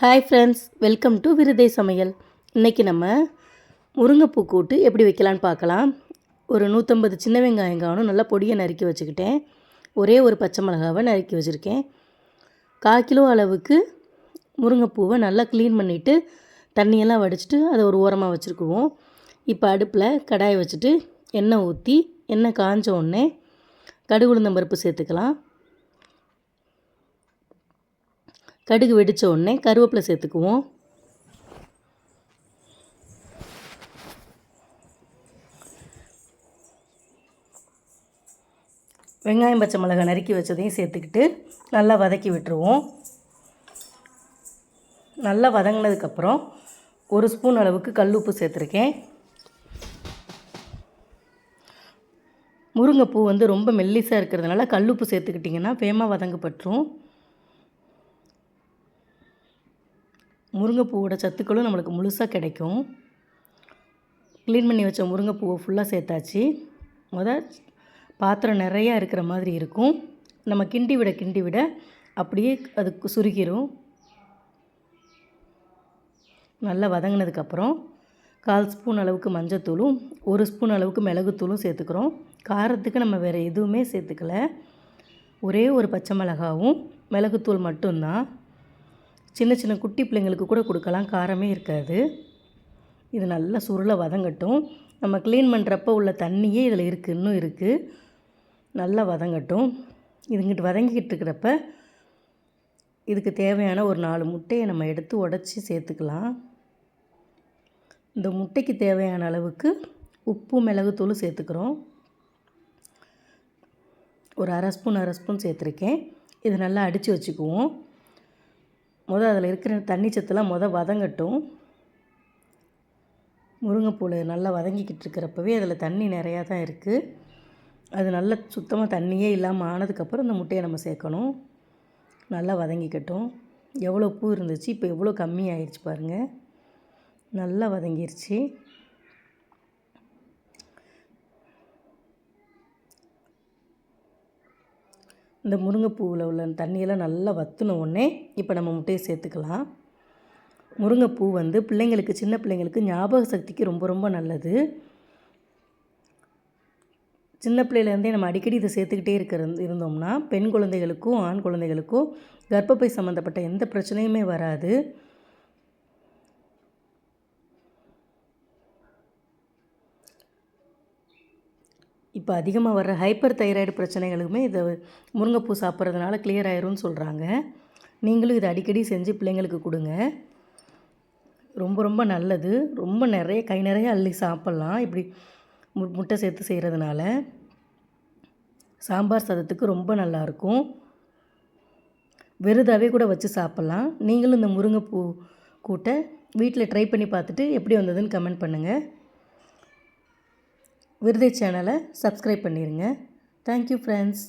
Hi friends welcome to விருதை சமையல். இன்றைக்கி நம்ம முருங்கைப்பூ கூட்டு எப்படி வைக்கலான்னு பார்க்கலாம். ஒரு நூற்றம்பது சின்ன வெங்காயம் காணும் நல்லா பொடியை நறுக்கி வச்சுக்கிட்டேன். ஒரே ஒரு பச்சை மிளகாவை நறுக்கி வச்சுருக்கேன். கால் கிலோ அளவுக்கு முருங்கைப்பூவை நல்லா க்ளீன் பண்ணிவிட்டு தண்ணியெல்லாம் வடிச்சிட்டு அதை ஒரு ஓரமாக வச்சுருக்குவோம். இப்போ அடுப்பில் கடாயை வச்சுட்டு எண்ணெய் ஊற்றி எண்ணெய் காஞ்ச உடனே கடுகு பருப்பு சேர்த்துக்கலாம். கடுகு வெடித்த உடனே கருவேப்பிலை சேர்த்துக்குவோம். வெங்காயம் பச்சை மிளகாய் நறுக்கி வச்சதையும் சேர்த்துக்கிட்டு நல்லா வதக்கி விட்டுருவோம். நல்லா வதங்கினதுக்கப்புறம் ஒரு ஸ்பூன் அளவுக்கு கல் உப்பு சேர்த்துருக்கேன். முருங்கைப்பூ வந்து ரொம்ப மெல்லிசாக இருக்கிறதுனால கல்லுப்பு சேர்த்துக்கிட்டிங்கன்னா வேகமாக வதங்கப்பட்டுரும் முருங்கைப்பூவோட சத்துக்களும் நம்மளுக்கு முழுசாக கிடைக்கும். க்ளீன் பண்ணி வச்ச முருங்கைப்பூவை ஃபுல்லாக சேர்த்தாச்சு. முத பாத்திரம் நிறையா இருக்கிற மாதிரி இருக்கும். நம்ம கிண்டி விட கிண்டி விட அப்படியே அது சுருக்கிரும். நல்லா வதங்கினதுக்கப்புறம் கால் ஸ்பூன் அளவுக்கு மஞ்சத்தூளும் ஒரு ஸ்பூன் அளவுக்கு மிளகுத்தூளும் சேர்த்துக்கிறோம். காரத்துக்கு நம்ம வேறு எதுவுமே சேர்த்துக்கல. ஒரே ஒரு பச்சை மிளகாவும் மிளகுத்தூள் மட்டும்தான். சின்ன சின்ன குட்டி பிள்ளைங்களுக்கு கூட கொடுக்கலாம். காரமே இருக்காது. இது நல்லா சுருளை வதங்கட்டும். நம்ம க்ளீன் பண்ணுறப்ப உள்ள தண்ணியே இதில் இருக்குது இன்னும் இருக்குது நல்லா வதங்கட்டும். இதுங்கிட்டு வதங்கிக்கிட்டு இருக்கிறப்ப இதுக்கு தேவையான ஒரு நாலு முட்டையை நம்ம எடுத்து உடச்சி சேர்த்துக்கலாம். இந்த முட்டைக்கு தேவையான அளவுக்கு உப்பு மிளகுத்தூள் சேர்த்துக்கிறோம். ஒரு அரை ஸ்பூன் அரை ஸ்பூன் சேர்த்துருக்கேன். இது நல்லா அடித்து வச்சுக்குவோம். முதல் அதில் இருக்கிற தண்ணி சத்துலாம் மொதல் வதங்கட்டும். முருங்கைப்பூவில் நல்லா வதங்கிக்கிட்டு இருக்கிறப்பவே அதில் தண்ணி நிறையா தான் இருக்குது அது நல்ல சுத்தமாக தண்ணியே இல்லாமல் ஆனதுக்கப்புறம் இந்த முட்டையை நம்ம சேர்க்கணும். நல்லா வதங்கிக்கட்டும். எவ்வளோ பூ இருந்துச்சு இப்போ எவ்வளோ கம்மி ஆயிடுச்சு பாருங்கள் நல்லா வதங்கிருச்சு. இந்த முருங்கைப்பூவில் உள்ள தண்ணியெல்லாம் நல்லா வற்றின உடனே இப்போ நம்ம முட்டையை சேர்த்துக்கலாம். முருங்கைப்பூ வந்து பிள்ளைங்களுக்கு சின்ன பிள்ளைங்களுக்கு ஞாபக சக்திக்கு ரொம்ப ரொம்ப நல்லது. சின்ன பிள்ளையிலேருந்தே நம்ம அடிக்கடி இதை சேர்த்துக்கிட்டே இருக்கிற இருந்தோம்னா பெண் குழந்தைகளுக்கும் ஆண் குழந்தைகளுக்கும் கர்ப்பப்பை சம்மந்தப்பட்ட எந்த பிரச்சனையுமே வராது. இப்போ அதிகமாக வர்ற ஹைப்பர் தைராய்டு பிரச்சனைகளுக்குமே இதை முருங்கைப்பூ சாப்பிட்றதுனால கிளியர் ஆயிரும்னு சொல்கிறாங்க நீங்களும் இதை அடிக்கடி செஞ்சு பிள்ளைங்களுக்கு கொடுங்க. ரொம்ப ரொம்ப நல்லது. ரொம்ப நிறைய கை நிறைய அள்ளி சாப்பிட்லாம். இப்படி மு முட்டை சேர்த்து செய்கிறதுனால சாம்பார் சாதத்துக்கு ரொம்ப நல்லாயிருக்கும். வெறுதாவே கூட வச்சு சாப்பிட்லாம். நீங்களும் இந்த முருங்கைப்பூ கூட்டை வீட்டில் ட்ரை பண்ணி பார்த்துட்டு எப்படி வந்ததுன்னு கமெண்ட் பண்ணுங்கள் விருதை சேனலை சப்ஸ்கிரைப் பண்ணிடுங்க தேங்க்யூ ஃப்ரெண்ட்ஸ்